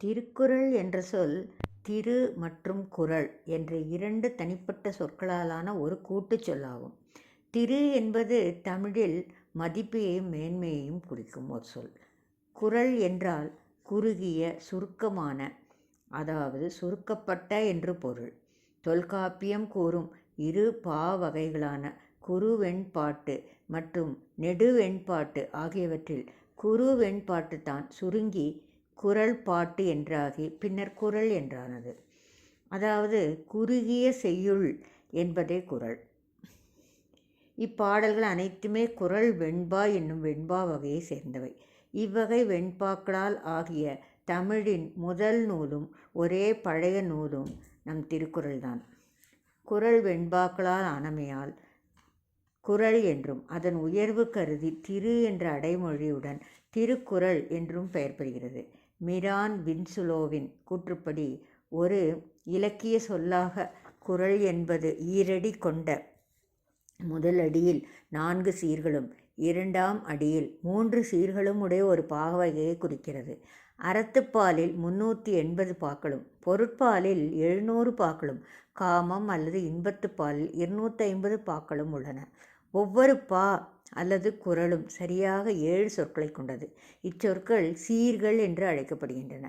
திருக்குறள் என்ற சொல் திரு மற்றும் குறள் என்ற இரண்டு தனிப்பட்ட சொற்களாலான ஒரு கூட்டுச் சொல்லாகும். திரு என்பது தமிழில் மதிப்பையும் மேன்மையையும் குறிக்கும் ஒரு சொல். குறள் என்றால் குறுகிய சுருக்கமான அதாவது சுருக்கப்பட்ட என்று பொருள். தொல்காப்பியம் கூறும் இரு பா பாவகைகளான குறுவெண்பாட்டு மற்றும் நெடுவெண்பாட்டு ஆகியவற்றில் குறுவெண்பாட்டுதான் சுருங்கி குறள்பாட்டு என்றாகி பின்னர் குறள் என்றானது. அதாவது குறுகிய செய்யுள் என்பதே குறள். இப்பாடல்கள் அனைத்துமே குறள் வெண்பா என்னும் வெண்பா வகையை சேர்ந்தவை. இவ்வகை வெண்பாக்களால் ஆகிய தமிழின் முதல் நூலும் ஒரே பழைய நூலும் நம் திருக்குறள்தான். குறள் வெண்பாக்களால் ஆனமையால் குறள் என்றும் அதன் உயர்வு கருதி திரு என்ற அடைமொழியுடன் திருக்குறள் என்றும் பெயர் பெறுகிறது. மிரான் வின்சுலோவின் கூற்றுப்படி ஒரு இலக்கிய சொல்லாக குரல் என்பது ஈரடி கொண்ட முதல் அடியில் நான்கு சீர்களும் இரண்டாம் அடியில் மூன்று சீர்களும் உடைய ஒரு பாவகையைக் குறிக்கிறது. அறத்துப்பாலில் முன்னூற்றி எண்பது பாக்களும் பொருட்பாலில் எழுநூறு பாக்களும் காமம் அல்லது இன்பத்துப்பாலில் இருநூற்றைம்பது பாக்களும் உள்ளன. ஒவ்வொரு பா அல்லது குறளும் சரியாக ஏழு சொற்களைக் கொண்டது. இச்சொற்கள் சீர்கள் என்று அழைக்கப்படுகின்றன.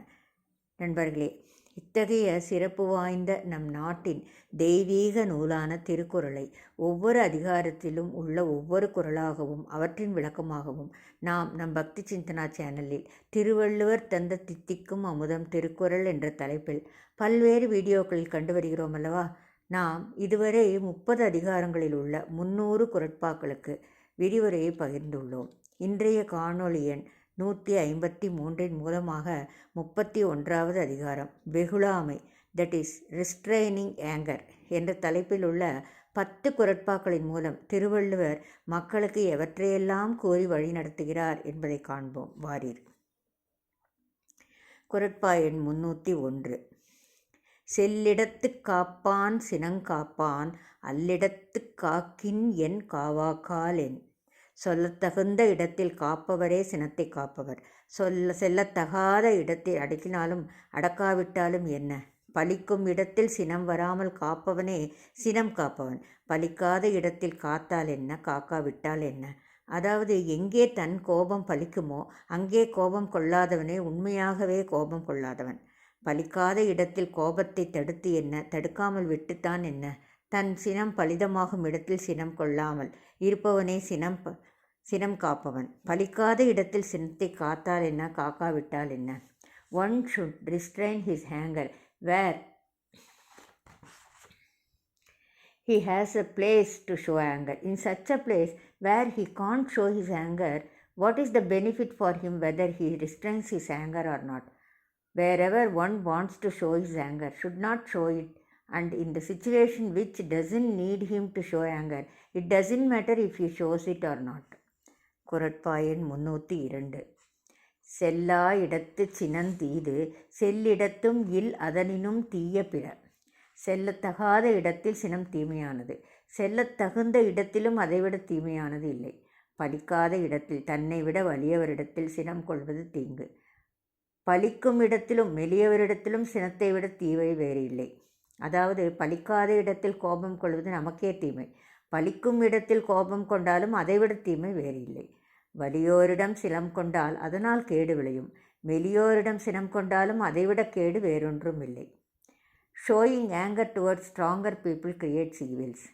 நண்பர்களே இத்தகைய சிறப்பு வாய்ந்த நம் நாட்டின் தெய்வீக நூலான திருக்குறளை ஒவ்வொரு அதிகாரத்திலும் உள்ள ஒவ்வொரு குரலாகவும் அவற்றின் விளக்கமாகவும் நாம் நம் பக்தி சிந்தனா சேனலில் திருவள்ளுவர் தந்த தித்திக்கும் அமுதம் திருக்குறள் என்ற தலைப்பில் பல்வேறு வீடியோக்களில் கண்டு வருகிறோம் அல்லவா? நாம் இதுவரை முப்பது அதிகாரங்களில் உள்ள முன்னூறு குரட்பாக்களுக்கு விரிவுரையை பகிர்ந்துள்ளோம். இன்றைய காணொளி எண் நூற்றி ஐம்பத்தி மூன்றின் மூலமாக முப்பத்தி ஒன்றாவது அதிகாரம் வெகுளாமை தட் இஸ் ரிஸ்ட்ரைனிங் ஏங்கர் என்ற தலைப்பில் உள்ள பத்து குரட்பாக்களின் மூலம் திருவள்ளுவர் மக்களுக்கு எவற்றையெல்லாம் கூறி வழிநடத்துகிறார் என்பதைக் காண்போம் வாரீர். குரட்பா எண் முன்னூற்றி ஒன்று செல்லிடத்துக் காப்பான் சினங்காப்பான் அல்லிடத்து காக்கின் என் காவாக்கால் என். சொல்லத் தகுந்த இடத்தில் காப்பவரே சினத்தைக் காப்பவர். சொல்ல செல்லத்தகாத இடத்தில் அடக்கினாலும் அடக்காவிட்டாலும் என்ன? பலிக்கும் இடத்தில் சினம் வராமல் காப்பவனே சினம் காப்பவன். பலிக்காத இடத்தில் காத்தால் என்ன காக்காவிட்டால் என்ன? அதாவது எங்கே தன் கோபம் பலிக்குமோ அங்கே கோபம் கொள்ளாதவனே உண்மையாகவே கோபம் கொள்ளாதவன். பலிக்காத இடத்தில் கோபத்தை தடுத்து என்ன தடுக்காமல் விட்டுத்தான் என்ன? தன் சினம் பலிதமாகும் இடத்தில் சினம் கொள்ளாமல் இருப்பவனே சினம் ப காப்பவன். பலிக்காத இடத்தில் சினத்தைக் காத்தால் என்ன காக்காவிட்டால் என்ன? One should restrain his anger where he has a place to show anger. In such a place where he can't show his anger, what is the benefit for him whether he restrains his anger or not? Wherever one wants to show his anger, should not show it and in the situation which doesn't need him to show anger, it doesn't matter if he shows it or not. குரட்பாயன் முன்னூற்றி இரண்டு செல்லா இடத்துச் சினந்தீது செல்லிடத்தும் இல் அதனினும் தீய பிற. செல்லத்தகாத இடத்தில் சினம் தீமையானது. செல்லத்தகுந்த இடத்திலும் அதைவிட தீமையானது இல்லை. பலிக்காத இடத்தில் தன்னைவிட வலியவரிடத்தில் சினம் கொள்வது தீங்கு. பலிக்கும் இடத்திலும் மெலியவரிடத்திலும் சினத்தை விட தீமை வேறு இல்லை. அதாவது பலிக்காத இடத்தில் கோபம் கொள்வது நமக்கே தீமை. பலிக்கும் இடத்தில் கோபம் கொண்டாலும் அதைவிட தீமை வேறு இல்லை. வலியோரிடம் சினம் கொண்டால் அதனால் கேடு விளையும். மெலியோரிடம் சினம் கொண்டாலும் அதைவிடக் கேடு வேறொன்றும் இல்லை. Showing anger towards stronger people creates evils.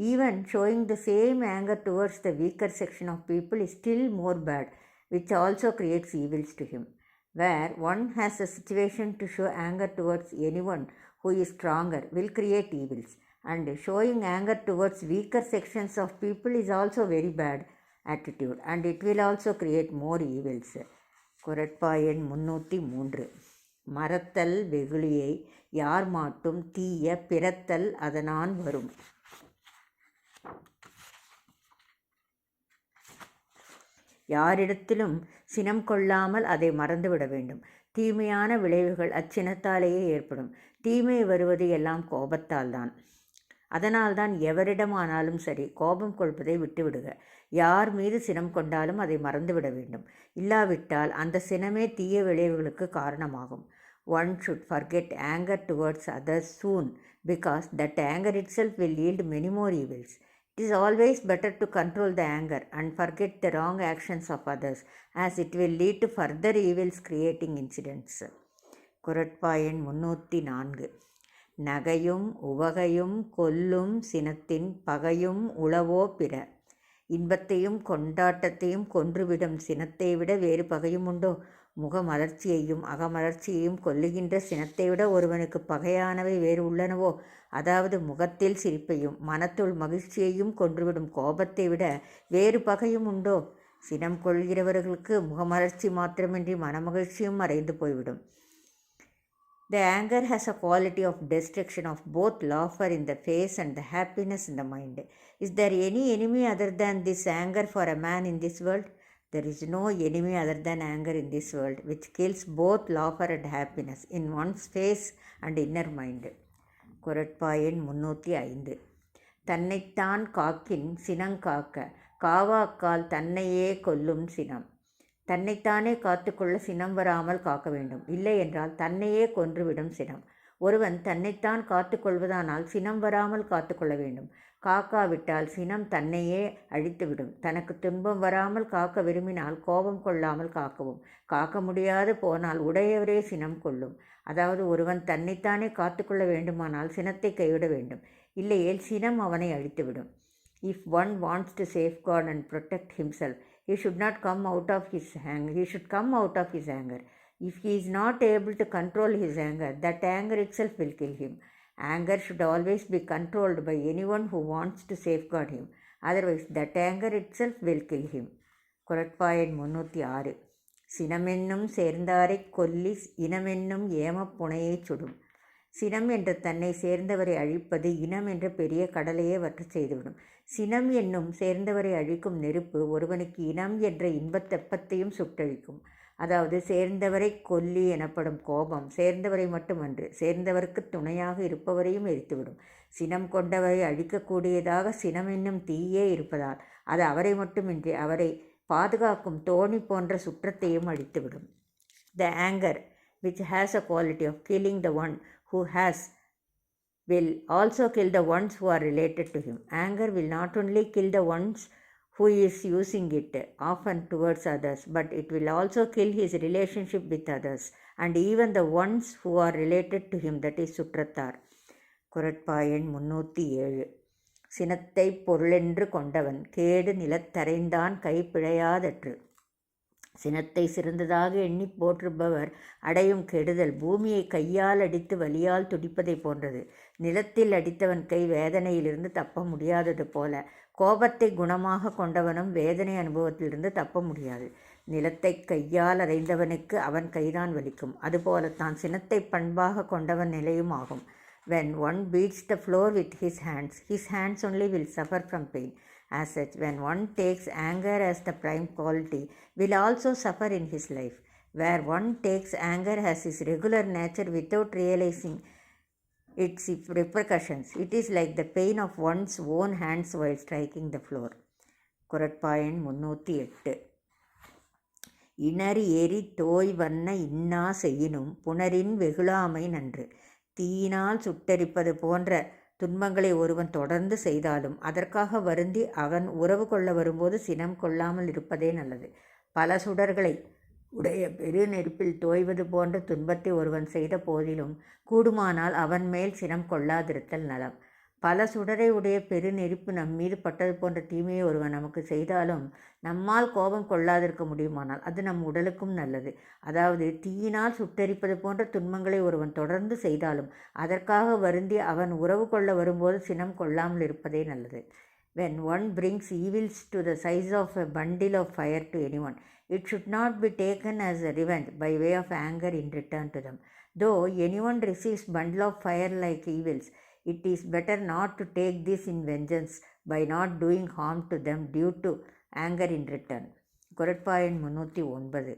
Even showing the same anger towards the weaker section of people is still more bad, which also creates evils to him. Where one has a situation to show anger towards anyone who is stronger will create evils, and showing anger towards weaker sections of people is also very bad attitude, and it will also create more evils. குரட்பா எண் முன்னூற்றி மூன்று மறத்தல் வெகுளியை யார் மாட்டும் தீய பிறத்தல் அதனான் வரும். யாரிடத்திலும் சினம் கொள்ளாமல் அதை மறந்துவிட வேண்டும். தீமையான விளைவுகள் அச்சினத்தாலேயே ஏற்படும். தீமை வருவது எல்லாம் கோபத்தால் தான் அதனால்தான் எவரிடமானாலும் சரி கோபம் கொள்வதை விட்டுவிடுக யார் மீது சினம் கொண்டாலும் அதை மறந்துவிட வேண்டும் இல்லாவிட்டால் அந்த சினமே தீய விளைவுகளுக்கு காரணமாகும் one should forget anger towards others soon because that anger itself will yield many more evils it is always better to control the anger and forget the wrong actions of others as it will lead to further evils creating incidents குரட்பா முன்னூற்றி நான்கு நகையும் உவகையும் கொல்லும் சினத்தின் பகையும் உளவோ பிற. இன்பத்தையும் கொண்டாட்டத்தையும் கொன்றுவிடும் சினத்தை விட வேறு பகையும் உண்டோ? முகமலர்ச்சியையும் அகமலர்ச்சியையும் கொல்லுகின்ற சினத்தை விட ஒருவனுக்கு பகையானவை வேறு உள்ளனவோ? அதாவது முகத்தில் சிரிப்பையும் மனத்துள் மகிழ்ச்சியையும் கொன்றுவிடும் கோபத்தை விட வேறு பகையும் உண்டோ? சினம் கொள்கிறவர்களுக்கு முகமலர்ச்சி மாத்திரமின்றி மனமகிழ்ச்சியும் மறைந்து போய்விடும். The anger has a quality of destruction of both laughter in the face and the happiness in the mind. Is there any enemy other than this anger for a man in this world? There is no enemy other than anger in this world, which kills both laughter and happiness in one's face and inner mind. குரட்பாயன் முன்னூற்றி ஐந்து தன்னைத்தான் காக்கின் சினங்காக்க காவாக்கால் தன்னையே கொல்லும் சினம் தன்னைத்தானே காத்துக்கொள்ள சினம் வராமல் காக்க வேண்டும். இல்லை என்றால் தன்னையே கொன்றுவிடும் சினம். ஒருவன் தன்னைத்தான் காத்துக்கொள்வதானால் சினம் வராமல் காத்துக்கொள்ள வேண்டும். காக்காவிட்டால் சினம் தன்னையே அழித்துவிடும். தனக்கு துன்பம் வராமல் காக்க விரும்பினால் கோபம் கொள்ளாமல் காக்கவும். காக்க முடியாது போனால் உடையவரே சினம் கொள்ளும். அதாவது ஒருவன் தன்னைத்தானே காத்துக்கொள்ள வேண்டுமானால் சினத்தை கைவிட வேண்டும். இல்லையேல் சினம் அவனை அழித்துவிடும். If one wants to safeguard and protect himself he should not come out of his anger he should come out of his anger if he is not able to control his anger that anger itself will kill him anger should always be controlled by anyone who wants to safeguard him otherwise that anger itself will kill him குரட்பாயன் முன்னூற்றி ஆறு சினமென்னும் சேர்ந்தாரை கொல்லி இனமென்னும் ஏமப் புனையைச் சுடும் சினம் என்ற தன்னை சேர்ந்தவரை அழிப்பது இனம் என்ற பெரிய கடலையே வற்றச் செய்துவிடும் சினம் என்னும் சேர்ந்தவரை அழிக்கும் நெருப்பு ஒருவனுக்கு இனம் என்ற இன்பத் தெப்பத்தையும் சுட்டழிக்கும். அதாவது சேர்ந்தவரை கொல்லி எனப்படும் கோபம் சேர்ந்தவரை மட்டுமன்று சேர்ந்தவருக்கு துணையாக இருப்பவரையும் எரித்துவிடும். சினம் கொண்டவரை அழிக்கக்கூடியதாக சினம் என்னும் தீயே இருப்பதால் அது அவரை மட்டுமின்றி அவரை பாதுகாக்கும் தோணி போன்ற சுற்றத்தையும் அழித்துவிடும். The anger which has a quality of killing the one who has will also kill the ones who are related to him. Anger will not only kill the ones who is using it often towards others, but it will also kill his relationship with others and even the ones who are related to him, that is சுற்றத்தார் குரட்பாயன் முன்னூற்றி ஏழு சினத்தை பொருளென்று கொண்டவன் கேடு நிலத்தரைந்தான் கைப்பிழையாதற்று சினத்தை சிறந்ததாக எண்ணி போற்றுபவர் அடையும் கெடுதல் பூமியை கையால் அடித்து வலியால் துடிப்பதை போன்றது நிலத்தில் அடித்தவன் கை வேதனையிலிருந்து தப்ப முடியாதது போல கோபத்தை குணமாக கொண்டவனும் வேதனை அனுபவத்திலிருந்து தப்ப முடியாது. நிலத்தை கையால் அறைந்தவனுக்கு அவன் கைதான் வலிக்கும். அதுபோலத்தான் சினத்தை பண்பாக கொண்டவன் நிலையும் ஆகும். When one beats the floor with his hands his hands only will suffer from pain as such when one takes anger as the prime quality will also suffer in his life where one takes anger has is regular nature without realising its repercussions, it is like the pain of one's own hands while striking the floor. குரட்பாயன் முன்னூற்றி எட்டு. இணறி ஏறி தோய் வண்ண இன்னா செய்யினும் புனரின் வெகுளாமை நன்று. தீயினால் சுட்டரிப்பது போன்ற துன்பங்களை ஒருவன் தொடர்ந்து செய்தாலும் அதற்காக வருந்தி அவன் உறவு கொள்ள வரும்போது சினம் கொள்ளாமல் இருப்பதே நல்லது. பல சுடர்களை உடைய பெரு நெருப்பில் தோய்வது போன்ற துன்பத்தை ஒருவன் செய்த போதிலும் கூடுமானால் அவன் மேல் சினம் கொள்ளாதிருத்தல் நலம். பல சுடரை உடைய பெரு நெருப்பு நம் மீது பட்டது போன்ற தீமையை ஒருவன் நமக்கு செய்தாலும் நம்மால் கோபம் கொள்ளாதிருக்க முடியுமானால் அது நம் உடலுக்கும் நல்லது. அதாவது தீயினால் சுட்டரிப்பது போன்ற துன்பங்களை ஒருவன் தொடர்ந்து செய்தாலும் அதற்காக வருந்தி அவன் உறவு கொள்ள வரும்போது சினம் கொள்ளாமல் இருப்பதே நல்லது. When one brings evils to the size of a bundle of fire to any one it should not be taken as a revenge by way of anger in return to them though any one receives bundle of fire like evils it is better not to take this in vengeance by not doing harm to them due to anger in return குரட்பாயின் முன்னூற்றி ஒன்பது.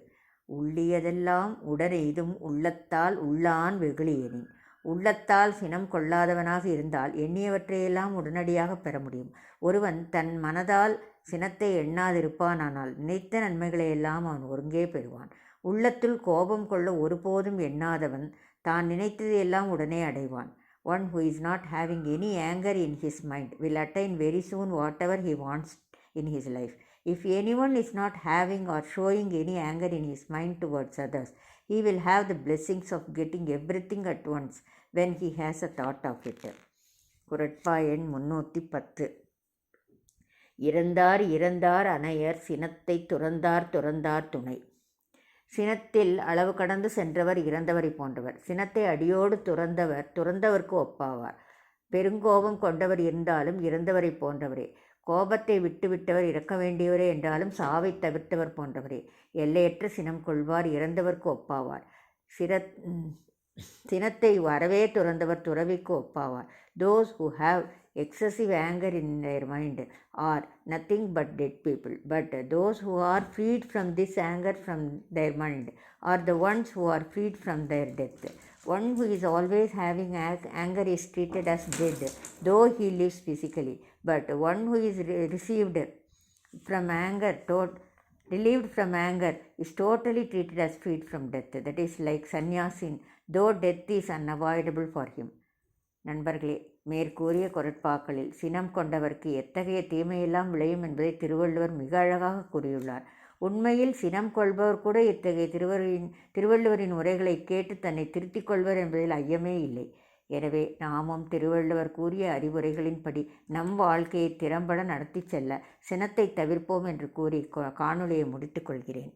உள்ளியதெல்லாம் உடனெய்தும் உள்ளத்தால் உள்ளான் வெகுளியனின் உள்ளத்தால் சினம் கொள்ளாதவனாக இருந்தால் எண்ணியவற்றையெல்லாம் உடனடியாக பெற முடியும். ஒருவன் தன் மனதால் சினத்தை எண்ணாதிருப்பானானால் நினைத்த நன்மைகளை எல்லாம் அவன் ஒருங்கே பெறுவான் உள்ளத்துள் கோபம் கொள்ள ஒருபோதும் எண்ணாதவன் தான் நினைத்தது எல்லாம் உடனே அடைவான் one who is not having any anger in his mind will attain very soon whatever he wants in his life if any one is not having or showing any anger in his mind towards others he will have the blessings of getting everything at once when he has a thought of it குரட்பா எண் முன்னூற்றி பத்து இறந்தார் இறந்தார் அணையர் சினத்தை துறந்தார் துறந்தார் துணை. சினத்தில் அளவு கடந்து சென்றவர் இறந்தவரை போன்றவர். சினத்தை அடியோடு துறந்தவர் துறந்தவர்க்கு ஒப்பாவார். பெருங்கோபம் கொண்டவர் இருந்தாலும் இறந்தவரை போன்றவரே. கோபத்தை விட்டுவிட்டவர் இறக்க வேண்டியவரே என்றாலும் சாவை தவிர்த்தவர் போன்றவரே. எல்லையற்ற சினம் கொள்வார் இறந்தவர்க்கு ஒப்பாவார். சிர சினத்தை வரவே துறந்தவர் துறவிக்கு ஒப்பாவார். Those who have excessive anger in their mind are nothing but dead people. But those who are freed from this anger from their mind are the ones who are freed from their death. One who is always having ag- anger is treated as dead, though he lives physically. But one who is re- received from anger, to- relieved from anger, is totally treated as freed from death. That is like sannyasin, though death is unavoidable for him. நண்பர்களே மேற்கூறிய குரட்பாக்களில் சினம் கொண்டவர்க்கு எத்தகைய தீமையெல்லாம் விளையும் என்பதை திருவள்ளுவர் மிக அழகாக கூறியுள்ளார். உண்மையில் சினம் கொள்பவர் கூட இத்தகைய திருவரின் திருவள்ளுவரின் உரைகளை கேட்டு தன்னை திருத்திக் கொள்வர் என்பதில் ஐயமே இல்லை. எனவே நாமும் திருவள்ளுவர் கூறிய அறிவுரைகளின்படி நம் வாழ்க்கையை திறம்பட நடத்தி செல்ல சினத்தை தவிர்ப்போம் என்று கூறி காணொலியை முடித்துக்கொள்கிறேன்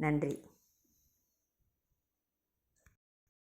நன்றி.